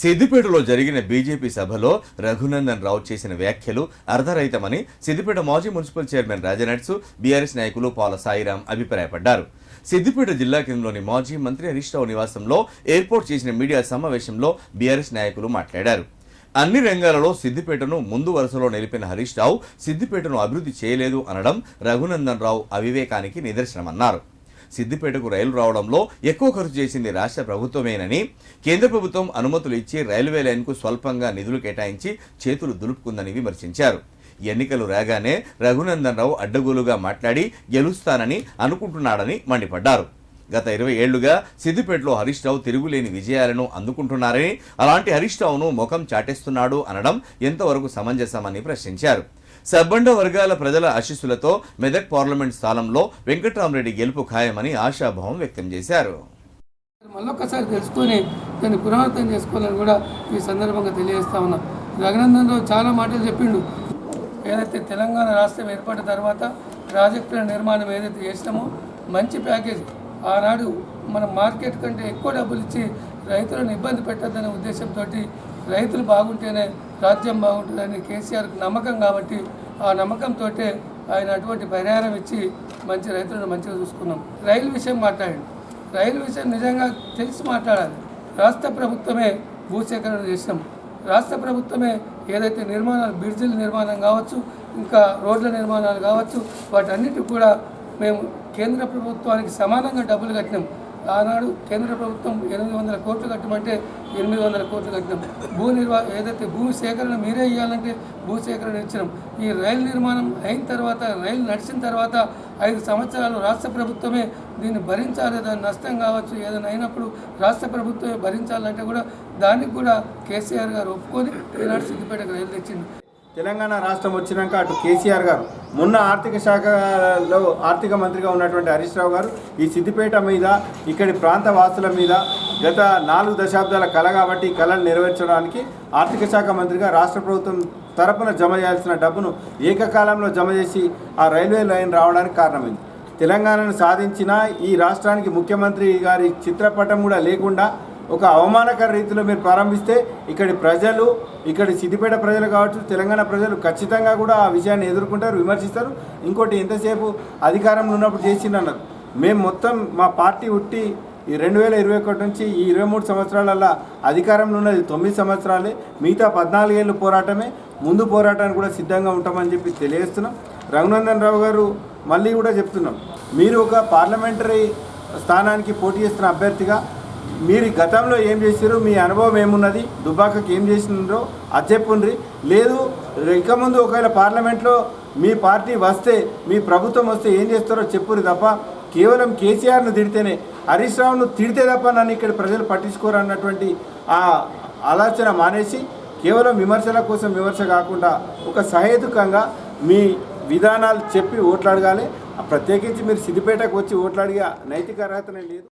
సిద్దిపేటలో జరిగిన బీజేపీ సభలో రఘునందన్ రావు చేసిన వ్యాఖ్యలు అర్ధరహితమని సిద్దిపేట మాజీ మున్సిపల్ చైర్మన్ రాజనట్స్ బీఆర్ఎస్ నాయకులు పాల సాయిరాం అభిప్రాయపడ్డారు. సిద్దిపేట జిల్లా కేంద్రంలోని మాజీ మంత్రి హరీష్ రావు నివాసంలో ఏర్పాటు చేసిన మీడియా సమావేశంలో బీఆర్ఎస్ నాయకులు మాట్లాడారు. అన్ని రంగాలలో సిద్దిపేటను ముందు వరుసలో నిలిపిన హరీష్ రావు సిద్దిపేటను అభివృద్ధి చేయలేదు అనడం రఘునందన్ రావు అవివేకానికి నిదర్శనమన్నారు. సిద్దిపేటకు రైలు రావడంలో ఎక్కువ ఖర్చు చేసింది రాష్ట్ర ప్రభుత్వమేనని కేంద్ర ప్రభుత్వం అనుమతులు ఇచ్చి రైల్వే లైన్కు స్వల్పంగా నిధులు కేటాయించి చేతులు దులుపుకుందని విమర్శించారు. ఎన్నికలు రాగానే రఘునందన్ రావు అడ్డగోలుగా మాట్లాడి గెలుస్తానని అనుకుంటున్నాడని మండిపడ్డారు. గత ఇరవై ఏళ్ళుగా సిద్దిపేటలో హరీష్ రావు తిరుగులేని విజయాలను అందుకుంటున్నారని అలాంటి హరీష్ రావును ముఖం చాటేస్తున్నాడు అనడం ఎంతవరకు సమంజసమని ప్రశ్నించారు. సబ్బండ వర్గాల ప్రజల ఆశీస్సులతో మెదక్ పార్లమెంట్ స్థానంలో వెంకట్రామరెడ్డి గెలుపు ఖాయమని ఆశాభావం వ్యక్తం చేశారు. మళ్ళొక్కసారి తెలుసుకొని దాన్ని పునరావృతం చేసుకోవాలని కూడా ఈ సందర్భంగా తెలియజేస్తా ఉన్నా. రఘునందన్ రావు చాలా మాటలు చెప్పిండు. ఏదైతే తెలంగాణ రాష్ట్రం ఏర్పడిన తర్వాత ప్రాజెక్టుల నిర్మాణం ఏదైతే చేసినామో మంచి ప్యాకేజ్. ఆనాడు మన మార్కెట్ కంటే ఎక్కువ డబ్బులు ఇచ్చి రైతులను ఇబ్బంది పెట్టద్దనే ఉద్దేశంతో రైతులు బాగుంటేనే రాజ్యం బాగుంటుందని కేసీఆర్కి నమ్మకం కాబట్టి ఆ నమ్మకంతో ఆయన అటువంటి పరిహారం ఇచ్చి మంచి రైతులను మంచిగా చూసుకున్నాం. రైలు విషయం మాట్లాడండి. రైలు విషయం నిజంగా తెలిసి మాట్లాడాలి. రాష్ట్ర ప్రభుత్వమే భూసేకరణ చేసినాం. రాష్ట్ర ప్రభుత్వమే ఏదైతే నిర్మాణాలు బ్రిడ్జిల నిర్మాణం కావచ్చు ఇంకా రోడ్ల నిర్మాణాలు కావచ్చు వాటన్నిటికి కూడా మేము కేంద్ర ప్రభుత్వానికి సమానంగా డబ్బులు కట్టినాం. ఆనాడు కేంద్ర ప్రభుత్వం ఎనిమిది వందల కోట్లు కట్టమంటే ఎనిమిది వందల కోట్లు కట్టినాం. భూ నిర్వా ఏదైతే భూమి సేకరణ మీరే ఇవ్వాలంటే భూ సేకరణ ఇచ్చినాం. ఈ రైలు నిర్మాణం అయిన తర్వాత రైలు నడిచిన తర్వాత ఐదు సంవత్సరాలు రాష్ట్ర ప్రభుత్వమే దీన్ని భరించాలి. దాని నష్టం కావచ్చు ఏదైనా అయినప్పుడు రాష్ట్ర ప్రభుత్వమే భరించాలంటే కూడా దానికి కూడా కేసీఆర్ గారు ఒప్పుకొని ఈనాడు సిద్దిపేటకు రైలు తెచ్చింది తెలంగాణ రాష్ట్రం వచ్చినాక అటు కేసీఆర్ గారు మొన్న ఆర్థిక శాఖలో ఆర్థిక మంత్రిగా ఉన్నటువంటి హరీష్ రావు గారు ఈ సిద్దిపేట మీద ఇక్కడి ప్రాంత వాసుల మీద గత నాలుగు దశాబ్దాల కళ కాబట్టి కళను నెరవేర్చడానికి ఆర్థిక శాఖ మంత్రిగా రాష్ట్ర ప్రభుత్వం తరపున జమ చేయాల్సిన డబ్బును ఏకకాలంలో జమ చేసి ఆ రైల్వే లైన్ రావడానికి కారణమైంది. తెలంగాణను సాధించిన ఈ రాష్ట్రానికి ముఖ్యమంత్రి గారి చిత్రపటం కూడా లేకుండా ఒక అవమానకర రీతిలో మీరు ప్రారంభిస్తే ఇక్కడి ప్రజలు ఇక్కడి సిద్దిపేట ప్రజలు కావచ్చు తెలంగాణ ప్రజలు ఖచ్చితంగా కూడా ఆ విషయాన్ని ఎదుర్కొంటారు విమర్శిస్తారు. ఇంకోటి ఎంతసేపు అధికారంలో ఉన్నప్పుడు చేసిందన్నారు మేము మొత్తం మా పార్టీ ఉట్టి ఈ రెండు వేల ఇరవై ఒకటి నుంచి ఈ ఇరవై మూడు సంవత్సరాలలో అధికారంలో ఉన్నది తొమ్మిది సంవత్సరాలే. మిగతా పద్నాలుగేళ్ళు పోరాటమే. ముందు పోరాటానికి కూడా సిద్ధంగా ఉంటామని చెప్పి తెలియజేస్తున్నాం. రఘునందన్ రావు గారు మళ్ళీ కూడా చెప్తున్నాం. మీరు ఒక పార్లమెంటరీ స్థానానికి పోటీ చేస్తున్న అభ్యర్థిగా మీరు గతంలో ఏం చేశారు మీ అనుభవం ఏమున్నది దుబాకకి ఏం చేసినారో అది చెప్పుండ్రి. లేదు ఇక ముందు ఒకవేళ పార్లమెంట్లో మీ పార్టీ వస్తే మీ ప్రభుత్వం వస్తే ఏం చేస్తారో చెప్పురు తప్ప కేవలం కేసీఆర్ను తిడితేనే హరీష్ రావును తిడితే తప్ప నన్ను ఇక్కడ ప్రజలు పట్టించుకోరు అన్నటువంటి ఆ ఆలోచన మానేసి కేవలం విమర్శల కోసం విమర్శ కాకుండా ఒక సహేతుకంగా మీ విధానాలు చెప్పి ఓట్లాడగాలి ప్రత్యేకించి మీరు సిద్దిపేటకు వచ్చి ఓట్లాడిగా నైతిక అర్హతనే లేదు.